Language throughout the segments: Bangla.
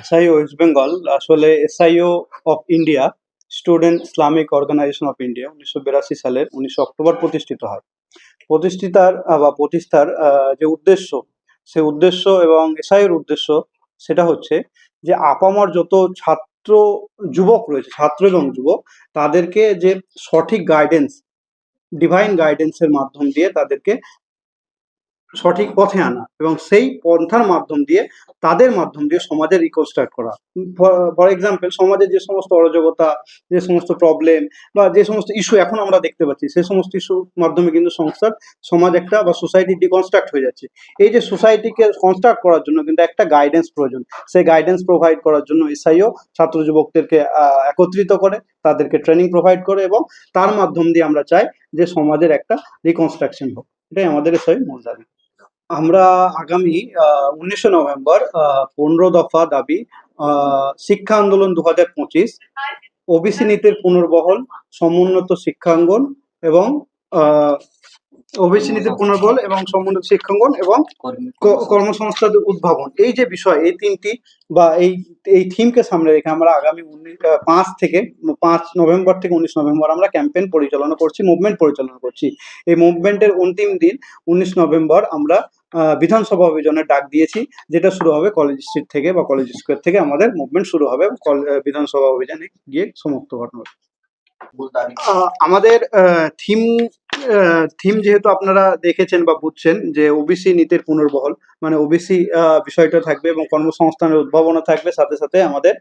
এসআইও ওয়েস্ট বেঙ্গল আসলে SIO of India student Islamic organisation of India উনিশশো বিরাশি সালের উনিশশো অক্টোবর প্রতিষ্ঠিত হয়। প্রতিষ্ঠিতার বা প্রতিষ্ঠার যে উদ্দেশ্য, সে উদ্দেশ্য এবং এসআইয়ের উদ্দেশ্য সেটা হচ্ছে যে আপামর যত ছাত্র যুবক রয়েছে, ছাত্র এবং যুবক, তাদেরকে যে সঠিক গাইডেন্স ডিভাইন গাইডেন্সের মাধ্যম দিয়ে তাদেরকে সঠিক পথে আনা এবং সেই পন্থার মাধ্যম দিয়ে তাদের মাধ্যম দিয়ে সমাজের রিকনস্ট্রাক্ট করা। ফর এক্সাম্পল সমাজের যে সমস্ত অরাজকতা, যে সমস্ত প্রবলেম বা যে সমস্ত ইস্যু এখন আমরা দেখতে পাচ্ছি, সেই সমস্ত ইস্যুর মাধ্যমে কিন্তু সংস্থার সমাজ একটা বা সোসাইটি ডিকনস্ট্রাক্ট হয়ে যাচ্ছে। এই যে সোসাইটিকে কনস্ট্রাক্ট করার জন্য কিন্তু একটা গাইডেন্স প্রয়োজন। সেই গাইডেন্স প্রোভাইড করার জন্য এসআইও ছাত্র যুবকদেরকে একত্রিত করে, তাদেরকে ট্রেনিং প্রোভাইড করে এবং তার মাধ্যম দিয়ে আমরা চাই যে সমাজের একটা রিকনস্ট্রাকশন হোক। এটাই আমাদের এসআই মূল দাবি। আমরা আগামী উনিশে নভেম্বর পনেরো দফা দাবি শিক্ষা আন্দোলন দু হাজার পঁচিশ ওবিসি নীতির পুনর্বহল সমুন্নত শিক্ষাঙ্গন এবং ওবিসি নীতির পুনর্বহল এবং সমুন্নত শিক্ষাঙ্গন এবং কর্মসংস্থান উদ্ভাবন। এই যে বিষয়, এই তিনটি বা এই এই থিমকে সামনে রেখে আমরা আগামী পাঁচ থেকে, পাঁচ নভেম্বর থেকে উনিশ নভেম্বর আমরা ক্যাম্পেইন পরিচালনা করছি, মুভমেন্ট পরিচালনা করছি। এই মুভমেন্টের অন্তিম দিন, উনিশ নভেম্বর আমরা বিধানসভা অভিযানের ডাক দিয়েছি যেটা শুরু হবে কলেজ স্ট্রিট থেকে বা কলেজ স্কোয়ার থেকে আমাদের মুভমেন্ট শুরু হবে বিধানসভা অভিযানে গিয়ে সমাপ্ত ঘটনা আহ, আমাদের থিম থিম যেহেতু আপনারা দেখেছেন বা বুঝছেন যে ওবিসি নীতির পুনর্বহল মানে ওবিসি বিষয়টা থাকবে এবং কর্মসংস্থানের উদ্ভাবনা থাকবে, সাথে সাথে আমাদের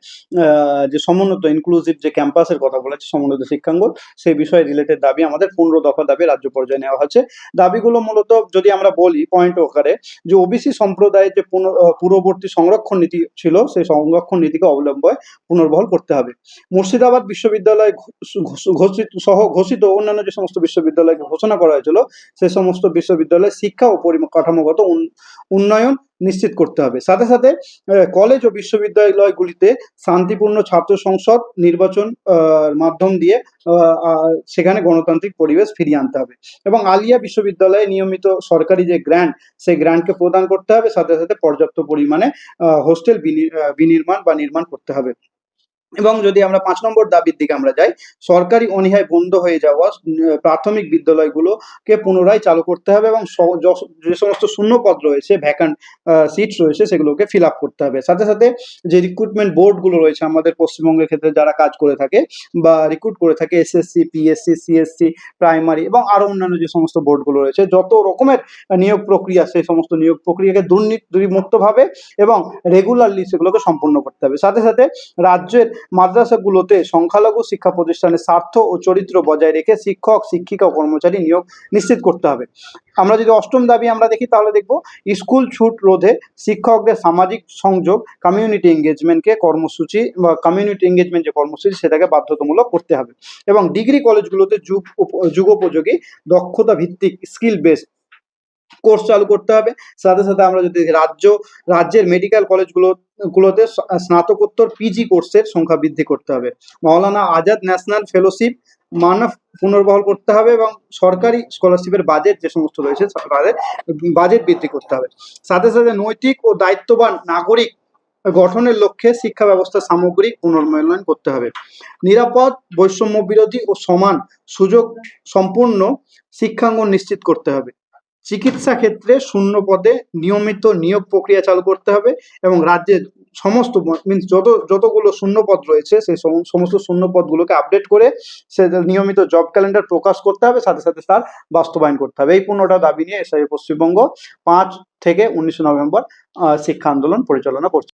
যে সমুন্নত ইনক্লুসিভ যে ক্যাম্পাসের কথা বলেছে সমুন্নত শিক্ষাঙ্গন, সেই বিষয়ে রিলেটেড দাবি আমাদের পনেরো দফা দাবি রাজ্য পর্যায়ে নেওয়া হচ্ছে। দাবিগুলো মূলত যদি আমরা বলি পয়েন্ট আকারে যে ওবিসি সম্প্রদায়ের যে পূর্ববর্তী সংরক্ষণ নীতি ছিল, সেই সংরক্ষণ নীতিকে অবলম্বনে পুনর্বহল করতে হবে। মুর্শিদাবাদ বিশ্ববিদ্যালয় ঘোষ- ঘোষ- ঘোষিত, সহ, ঘোষিত অন্যান্য যে সমস্ত বিশ্ববিদ্যালয়কে ঘোষণা করা হয়েছিল, সে সমস্ত বিশ্ববিদ্যালয় শিক্ষা ও পরিকাঠামোগত উন- উন্নয়ন নিশ্চিত করতে হবে। সাথে সাথে কলেজ ও বিশ্ববিদ্যালয়গুলিতে শান্তিপূর্ণ ছাত্র সংসদ নির্বাচন মাধ্যম দিয়ে সেখানে গণতান্ত্রিক পরিবেশ ফিরিয়ে আনতে হবে। এবং আলিয়া বিশ্ববিদ্যালয়ে নিয়মিত সরকারি যে গ্র্যান্ট সেই গ্র্যান্টকে প্রদান করতে হবে। সাথে সাথে পর্যাপ্ত পরিমাণে হোস্টেল বিনির্মাণ বা নির্মাণ করতে হবে। এবং যদি আমরা পাঁচ নম্বর দাবির দিকে আমরা যাই, সরকারি অনীহায় বন্ধ হয়ে যাওয়া প্রাথমিক বিদ্যালয়গুলোকে পুনরায় চালু করতে হবে এবং যে সমস্ত শূন্য পদ রয়েছে ভ্যাকান্ট সিট রয়েছে, সেগুলোকে ফিল আপ করতে হবে। সাথে সাথে যে রিক্রুটমেন্ট বোর্ডগুলো রয়েছে, আমাদের পশ্চিমবঙ্গের ক্ষেত্রে যারা কাজ করে থাকে বা রিক্রুট করে থাকে এসএসসি পিএসসি সিএসসি প্রাইমারি এবং আরও অন্যান্য যে সমস্ত বোর্ডগুলো রয়েছে, যত রকমের নিয়োগ প্রক্রিয়া, সেই সমস্ত নিয়োগ প্রক্রিয়াকে দুর্নীতি মুক্তভাবে এবং রেগুলারলি সেগুলোকে সম্পূর্ণ করতে হবে। সাথে সাথে রাজ্যের মাদ্রাসাগুলোতে সংখ্যালঘু শিক্ষা প্রতিষ্ঠানের স্বার্থ ও চরিত্র বজায় রেখে শিক্ষক, শিক্ষিকা ও কর্মচারী নিয়োগ নিশ্চিত করতে হবে। আমরা যদি অষ্টম দাবি আমরা দেখি, তাহলে দেখব স্কুল ছুট রোধে শিক্ষকদের সামাজিক সংযোগ কমিউনিটি এঙ্গেজমেন্টকে কর্মসূচি বা কমিউনিটি এঙ্গেজমেন্ট যে কর্মসূচি, সেটাকে বাধ্যতামূলক করতে হবে। এবং ডিগ্রি কলেজগুলোতে যুগ যুগোপযোগী দক্ষতা ভিত্তিক স্কিল বেস কোর্স চালু করতে হবে। সাথে সাথে আমরা যদি রাজ্য, রাজ্যের মেডিকেল কলেজগুলো গুলোতে স্নাতকোত্তর পিজি কোর্সের সংখ্যা বৃদ্ধি করতে হবে। মাওলানা আজাদ ন্যাশনাল ফেলোশিপ মানব পুনর্বহাল করতে হবে এবং সরকারি স্কলারশিপের বাজেট যে সমস্ত রয়েছে তাদের বাজেট বৃদ্ধি করতে হবে। সাথে সাথে নৈতিক ও দায়িত্ববান নাগরিক গঠনের লক্ষ্যে শিক্ষা ব্যবস্থা সামগ্রিক পুনর্মূল্যায়ন করতে হবে। নিরাপদ বৈষম্য বিরোধী ও সমান সুযোগ সম্পূর্ণ শিক্ষাঙ্গন নিশ্চিত করতে হবে। চিকিৎসা ক্ষেত্রে শূন্য পদে নিয়মিত নিয়োগ প্রক্রিয়া চালু করতে হবে এবং রাজ্যের সমস্ত মিন্স যত, যতগুলো শূন্য পদ রয়েছে, সেই সমস্ত শূন্য পদগুলোকে আপডেট করে সে নিয়মিত জব ক্যালেন্ডার প্রকাশ করতে হবে, সাথে সাথে তার বাস্তবায়ন করতে হবে। এই পূর্ণটা দাবি নিয়ে এসআই পশ্চিমবঙ্গ পাঁচ থেকে উনিশে নভেম্বর শিক্ষা আন্দোলন পরিচালনা করছে।